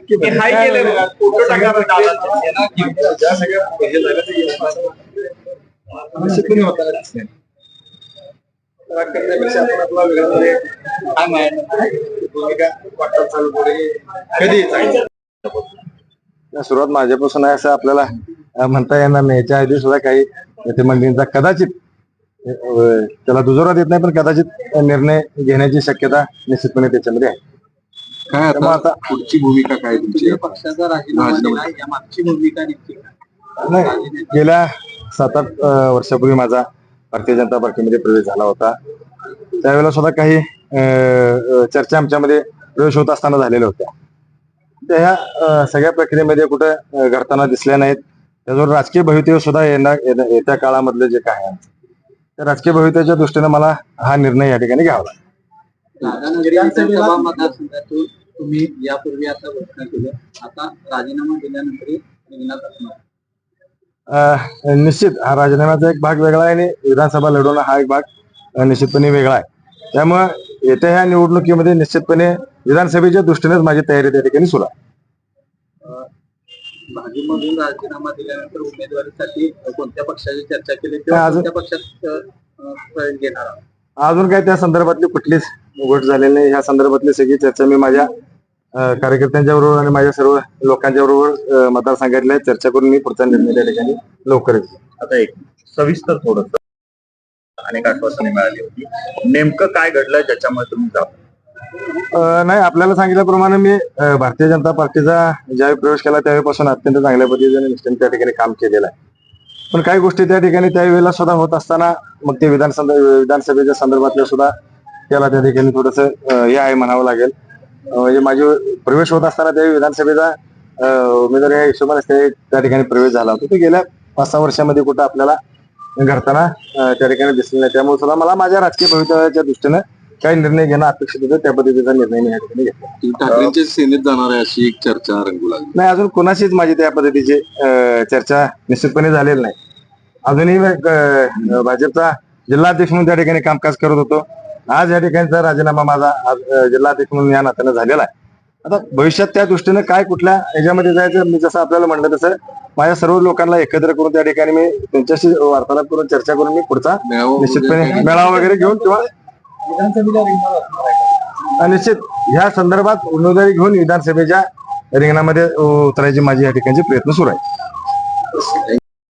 की हाय केलंय बघा, फोटो टाका बघा दादाचे. ज्या सगळ्या हे झाल्या ते निश्चितपणे होताना दिसते राग करण्यापेक्षा आपण आपला वेगळा मॅडम. भूमिका वाटत चालू पुढे. कधी? चांगली सुरुवात माझ्यापासून आहे असं आपल्याला म्हणता येणार नाही. याच्या आधी सुद्धा काही नेते मंडळींचा कदाचित त्याला दुजोरा देत नाही पण कदाचित निर्णय घेण्याची शक्यता निश्चितपणे त्याच्यामध्ये आहे. काय आता आता पुढची भूमिका काय तुमची? पक्षाचा राजीनामा राजीनामा. दिला या मागची भूमिका? नाही गेल्या सात आठ वर्षापूर्वी माझा भारतीय जनता पार्टीमध्ये प्रवेश झाला होता. त्यावेळेला सुद्धा काही चर्चा आमच्यामध्ये प्रवेश होत असताना झालेल्या होत्या. त्या ह्या सगळ्या प्रक्रियेमध्ये कुठं घडताना दिसल्या नाहीत. त्याच्यावर राजकीय भवितव्य सुद्धा येणार येत्या काळामधलं जे काय आहे. त्या राजकीय भवितव्याच्या दृष्टीने मला हा निर्णय या ठिकाणी घ्यावा लागला. तुम्ही यापूर्वी आता घोषणा केली. आता राजीनामा दिल्यानंतर रिंगणात असणार निश्चित. हा राजीनाम्याचा एक भाग वेगळा आहे आणि विधानसभा लढवणं हा एक भाग निश्चितपणे वेगळा आहे. त्यामुळं येत्या ह्या निवडणुकीमध्ये निश्चितपणे विधानसभेच्या दृष्टीनेच माझी तयारी त्या ठिकाणी सुरू आहे. भाजपमधून राजीनामा दिल्यानंतर उमेदवारीसाठी कोणत्या पक्षाची चर्चा केली अजून- कोणत्या पक्षात घेणार काय त्या संदर्भातली कुठलीच गोष्ट झालेली नाही. ह्या संदर्भातली सगळी चर्चा मी माझ्या कार्यकर्त्यांच्या बरोबर आणि माझ्या सर्व लोकांच्या बरोबर मतदारसंघातल्या चर्चा करून मी पुढचा निर्णय त्या ठिकाणी लवकरच. आता एक सविस्तर थोडस अनेक आश्वासने मिळाली होती. नेमकं काय घडलं ज्याच्यामुळे तुम्ही अं, नाही आपल्याला सांगितल्याप्रमाणे मी भारतीय जनता पार्टीचा ज्यावेळी प्रवेश केला त्यावेळेपासून अत्यंत चांगल्या पद्धतीने निष्ठेने त्या ठिकाणी काम केलेलं आहे. पण काही गोष्टी त्या ठिकाणी त्यावेळेला सुद्धा होत असताना मग ते विधानसभा विधानसभेच्या संदर्भातल्या सुद्धा त्याला त्या ठिकाणी थोडस हे आहे म्हणावं लागेल. म्हणजे माझे प्रवेश होत असताना त्यावेळी विधानसभेचा अं, उमेदवार या हिशोबाने ते त्या ठिकाणी प्रवेश झाला होता. ते गेल्या पाच सहा वर्षामध्ये कुठं आपल्याला घडताना त्या ठिकाणी दिसलं नाही. त्यामुळे सुद्धा मला माझ्या राजकीय भवितव्याच्या दृष्टीनं काही निर्णय घेणं अपेक्षित होतं. त्या पद्धतीचा निर्णय मी या ठिकाणी घेतला. ठाकरेंच्या सेनेत जाणार आहे अशी एक चर्चा रंगू लागली. नाही अजून कोणाशीच माझी त्या पद्धतीची चर्चा निश्चितपणे झालेली नाही. अजूनही भाजपचा जिल्हाध्यक्ष म्हणून त्या ठिकाणी कामकाज करत होतो. आज या ठिकाणचा राजीनामा माझा आज, जिल्हाध्यक्ष म्हणून या नात्यानं झालेला आहे. आता भविष्यात त्या दृष्टीनं काय कुठल्या ह्याच्यामध्ये जायचं मी जसं आपल्याला म्हणलं तसं माझ्या सर्व लोकांना एकत्र करून त्या ठिकाणी मी त्यांच्याशी वार्तालाप करून चर्चा करून मी पुढचा निश्चितपणे मेळावा वगैरे घेऊन किंवा निश्चित ह्या संदर्भात उमेदवारी घेऊन विधानसभेच्या रिंगणामध्ये उतरायची माझी या ठिकाणचे प्रयत्न सुरू आहे